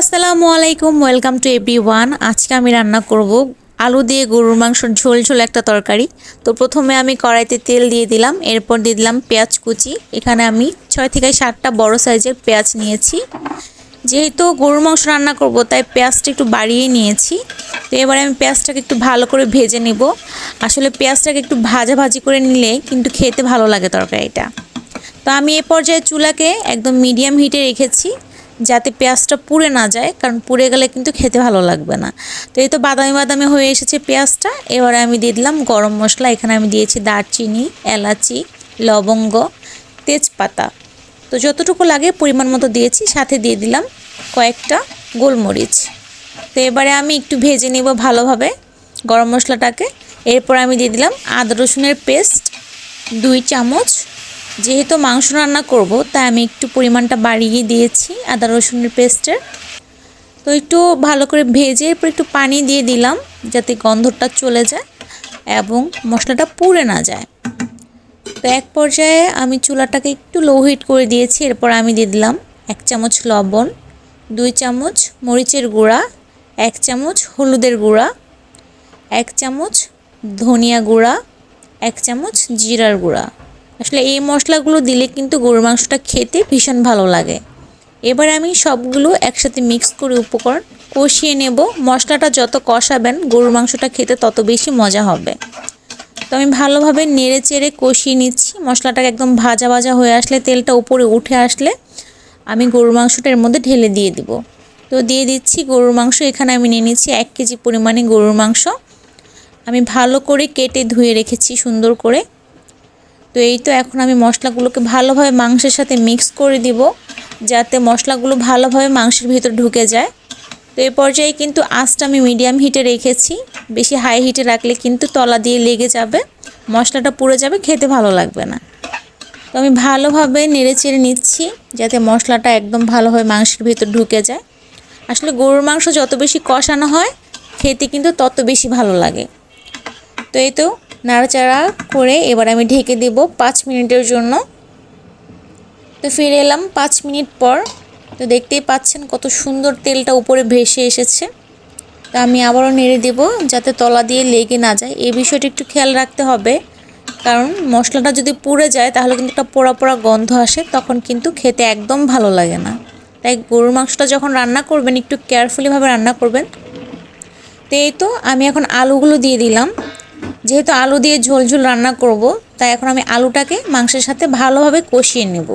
আসসালামু আলাইকুম welcome to every one আজকে আমি রান্না করব আলু দিয়ে গরুর মাংসর ঝোল ঝোল একটা তরকারি। তো প্রথমে আমি কড়াইতে তেল দিয়ে দিলাম, এরপর দিয়ে দিলাম পেঁয়াজ কুচি। এখানে আমি ছয় থেকে সাতটা বড় সাইজের পেঁয়াজ নিয়েছি। যেহেতু গরুর মাংস রান্না করব, তাই পেঁয়াজটা একটু বাড়িয়ে নিয়েছি। তো এবারে আমি পেঁয়াজটাকে একটু ভালো করে ভেজে নেব। আসলে পেঁয়াজটাকে একটু ভাজা ভাজি করে নিলে কিন্তু খেতে ভালো লাগে তরকারিটা। তো আমি এ পর্যায়ে চুলাকে একদম মিডিয়াম হিটে রেখেছি। যাতে পেঁয়াজটা পুড়ে না যায়, কারণ পুড়ে গেলে কিন্তু খেতে ভালো লাগবে না। তো এই তো বাদামি বাদামি হয়ে এসেছে পেঁয়াজটা। এবারে আমি দিয়ে দিলাম গরম মশলা। এখানে আমি দিয়েছি দারচিনি, এলাচি, লবঙ্গ, তেজপাতা। তো যতটুকু লাগে পরিমাণ মতো দিয়েছি। সাথে দিয়ে দিলাম কয়েকটা গোলমরিচ। তো এবারে আমি একটু ভেজে নেব ভালোভাবে গরম মশলাটাকে। এরপর আমি দিয়ে দিলাম আদা রসুনের পেস্ট, দুই চামচ যেহেতু মাংস রান্না করব, তাই আমি একটু পরিমাণটা বাড়িয়ে দিয়েছি, আদা রসুনের পেস্টের। তো একটু ভালো করে ভেজে এরপর একটু পানি দিয়ে দিলাম, যাতে গন্ধটা চলে যায় এবং মশলাটা পুড়ে না যায়। তো এক পর্যায়ে আমি চুলাটাকে একটু লো হিট করে দিয়েছি, এরপর আমি দিয়ে দিলাম এক চামচ লবণ, দুই চামচ মরিচের গুঁড়া, এক চামচ হলুদের গুঁড়া, এক চামচ ধনিয়া গুঁড়া, এক চামচ জিরার গুঁড়া। আসলে এই মশলাগুলো দিলে কিন্তু গরুর মাংসটা খেতে ভীষণ ভালো লাগে। এবার আমি সবগুলো একসাথে মিক্স করে উপকরণ কষিয়ে নেব। মশলাটা যত কষাবেন, গরুর মাংসটা খেতে তত বেশি মজা হবে। তো আমি ভালোভাবে নেড়ে চেড়ে কষিয়ে নিচ্ছি। মশলাটাকে একদম ভাজা ভাজা হয়ে আসলে, তেলটা উপরে উঠে আসলে আমি গরুর মাংসটা এর মধ্যে ঢেলে দিয়ে দিব। তো দিয়ে দিচ্ছি গরুর মাংস। এখানে আমি নিয়ে নিচ্ছি এক কেজি পরিমাণে গরুর মাংস। আমি ভালো করে কেটে ধুয়ে রেখেছি সুন্দর করে। তো এই তো এখন আমি মশলাগুলোকে ভালোভাবে মাংসের সাথে মিক্স করে দিব, যাতে মশলাগুলো ভালোভাবে মাংসের ভিতর ঢুকে যায়। তো এই পর্যায়ে কিন্তু আঁচটা আমি মিডিয়াম হিটে রেখেছি, বেশি হাই হিটে রাখলে কিন্তু তলা দিয়ে লেগে যাবে, মশলাটা পুড়ে যাবে, খেতে ভালো লাগবে না। তো আমি ভালোভাবে নেড়ে চেড়ে নিচ্ছি, যাতে মশলাটা একদম ভালোভাবে মাংসের ভিতর ঢুকে যায়। আসলে গরুর মাংস যত বেশি কষানো হয়, খেতে কিন্তু তত বেশি ভালো লাগে। তো এই তো নাড়াচাড়া করে এবার আমি ঢেকে দেব পাঁচ মিনিটের জন্য। তো ফিরে এলাম পাঁচ মিনিট পর। তো দেখতেই পাচ্ছেন কত সুন্দর তেলটা উপরে ভেসে এসেছে। তা আমি আবারও নেড়ে দেব যাতে তলা দিয়ে লেগে না যায়। এই বিষয়টা একটু খেয়াল রাখতে হবে। কারণ মশলাটা যদি পুড়ে যায়, তাহলে কিন্তু একটা পোড়া পোড়া গন্ধ আসে, তখন কিন্তু খেতে একদম ভালো লাগে না। তাই গরুর মাংসটা যখন রান্না করবেন, একটু কেয়ারফুলিভাবে রান্না করবেন। তো এই তো আমি এখন আলুগুলো দিয়ে দিলাম। যেহেতু আলু দিয়ে ঝোল ঝোল রান্না করব, তাই এখন আমি আলুটাকে মাংসের সাথে ভালোভাবে কষিয়ে নেব।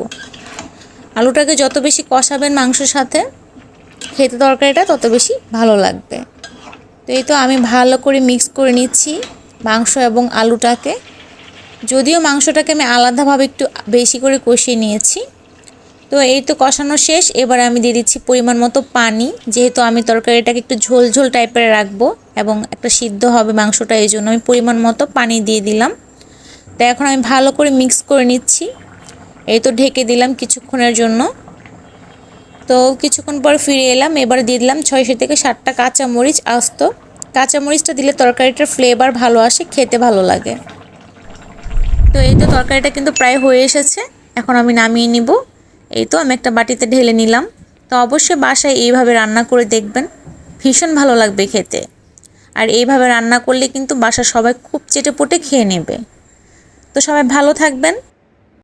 আলুটাকে যত বেশি কষাবেন মাংসের সাথে, খেতে তরকারিটা তত বেশি ভালো লাগবে। তো এই তো আমি ভালো করে মিক্স করে নিচ্ছি মাংস এবং আলুটাকে। যদিও মাংসটাকে আমি আলাদাভাবে একটু বেশি করে কষিয়ে নিয়েছি তো এই তো কষানো শেষ। এবার আমি দিয়ে দিচ্ছি পরিমাণ মতো পানি। যেহেতু আমি তরকারিটাকে একটু ঝোল ঝোল টাইপের রাখব এবং একটা সিদ্ধ হবে মাংসটা, এই জন্য আমি পরিমাণ মতো পানি দিয়ে দিলাম। তো এখন আমি ভালো করে মিক্স করে নিচ্ছি। এই তো ঢেকে দিলাম কিছুক্ষণের জন্য। তো কিছুক্ষণ পর ফিরে এলাম। এবার দিয়ে দিলাম ছয়শো থেকে ষাটটা কাঁচামরিচ আস্ত। কাঁচামরিচটা দিলে তরকারিটার ফ্লেভার ভালো আসে, খেতে ভালো লাগে। তো এই তো তরকারিটা কিন্তু প্রায় হয়ে এসেছে। এখন আমি নামিয়ে নিব। এই তো আমি একটা বাটিতে ঢেলে নিলাম। তো অবশ্যই বাসায় এইভাবে রান্না করে দেখবেন। ভীষণ ভালো লাগবে খেতে। আর এইভাবে রান্না করলে কিন্তু বাসার সবাই খুব চেটে খেয়ে নেবে। তো সবাই ভালো থাকবেন।